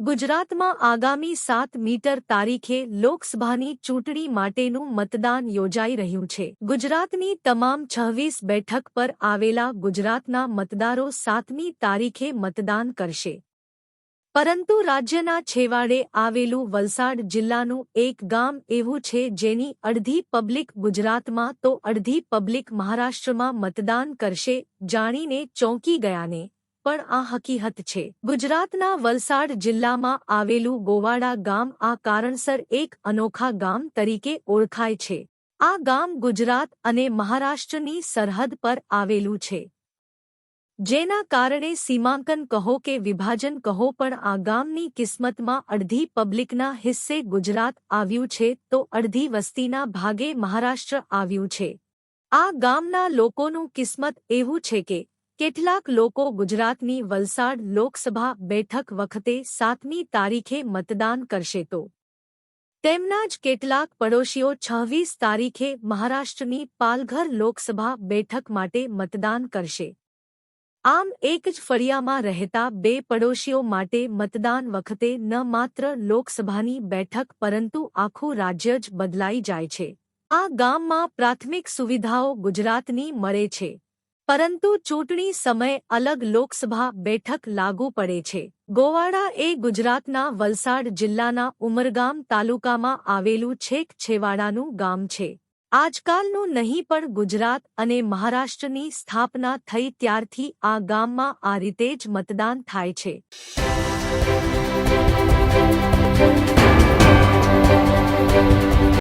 ગુજરાતમાં આગામી સાત મીટર તારીખે લોકસભાની ચૂંટણી માટેનું મતદાન યોજાઈ રહ્યું છે. ગુજરાતની તમામ છવ્વીસ બેઠક પર આવેલા ગુજરાતના મતદારો સાતમી તારીખે મતદાન કરશે. પરંતુ રાજ્યના છેવાડે આવેલું વલસાડ જિલ્લાનું એક ગામ એવું છે જેની અડધી પબ્લિક ગુજરાતમાં તો અડધી પબ્લિક મહારાષ્ટ્રમાં મતદાન કરશે, જાણીને ચોંકી ગયાને. પણ આ હકીકત છે. ગુજરાતના વલસાડ જિલ્લામાં આવેલું ગોવાડા ગામ આ કારણસર એક અનોખા ગામ તરીકે ઓળખાય છે. આ ગામ ગુજરાત અને મહારાષ્ટ્રની સરહદ પર આવેલું છે. જેના કારણે સીમાંકન કહો કે વિભાજન કહો પણ આ ગામની કિસ્મતમાં અડધી પબ્લિકના હિસ્સે ગુજરાત આવ્યું છે તો અડધી વસ્તીના ભાગે મહારાષ્ટ્ર આવ્યું છે. આ ગામના લોકોનું કિસ્મત એવું છે કે કેટલાક લોકો ગુજરાતની વલસાડ લોકસભા બેઠક વખતે સાતમી તારીખે મતદાન કરશે તો. તેમના જ કેટલાક પડોશીઓ છવ્વીસ તારીખે મહારાષ્ટ્રની પાલઘર લોકસભા બેઠક માટે મતદાન કરશે. આમ એક જ ફળિયામાં રહેતા બે પડોશીઓ માટે મતદાન વખતે ન માત્ર લોકસભાની બેઠક પરંતુ આખું રાજ્ય જ બદલાઈ જાય છે. આ ગામમાં પ્રાથમિક સુવિધાઓ ગુજરાતની મળે છે. પરંતુ ચૂંટણી સમય અલગ લોકસભા બેઠક લાગુ પડે છે ગોવાડા એ ગુજરાતના વલસાડ જિલ્લાના ઉમરગામ તાલુકામાં આવેલું છેક છેવાડાનું ગામ છે આજકાલનું નહીં પણ ગુજરાત અને મહારાષ્ટ્રની સ્થાપના થઈ ત્યારથી આ ગામમાં આ રીતે જ મતદાન થાય છે.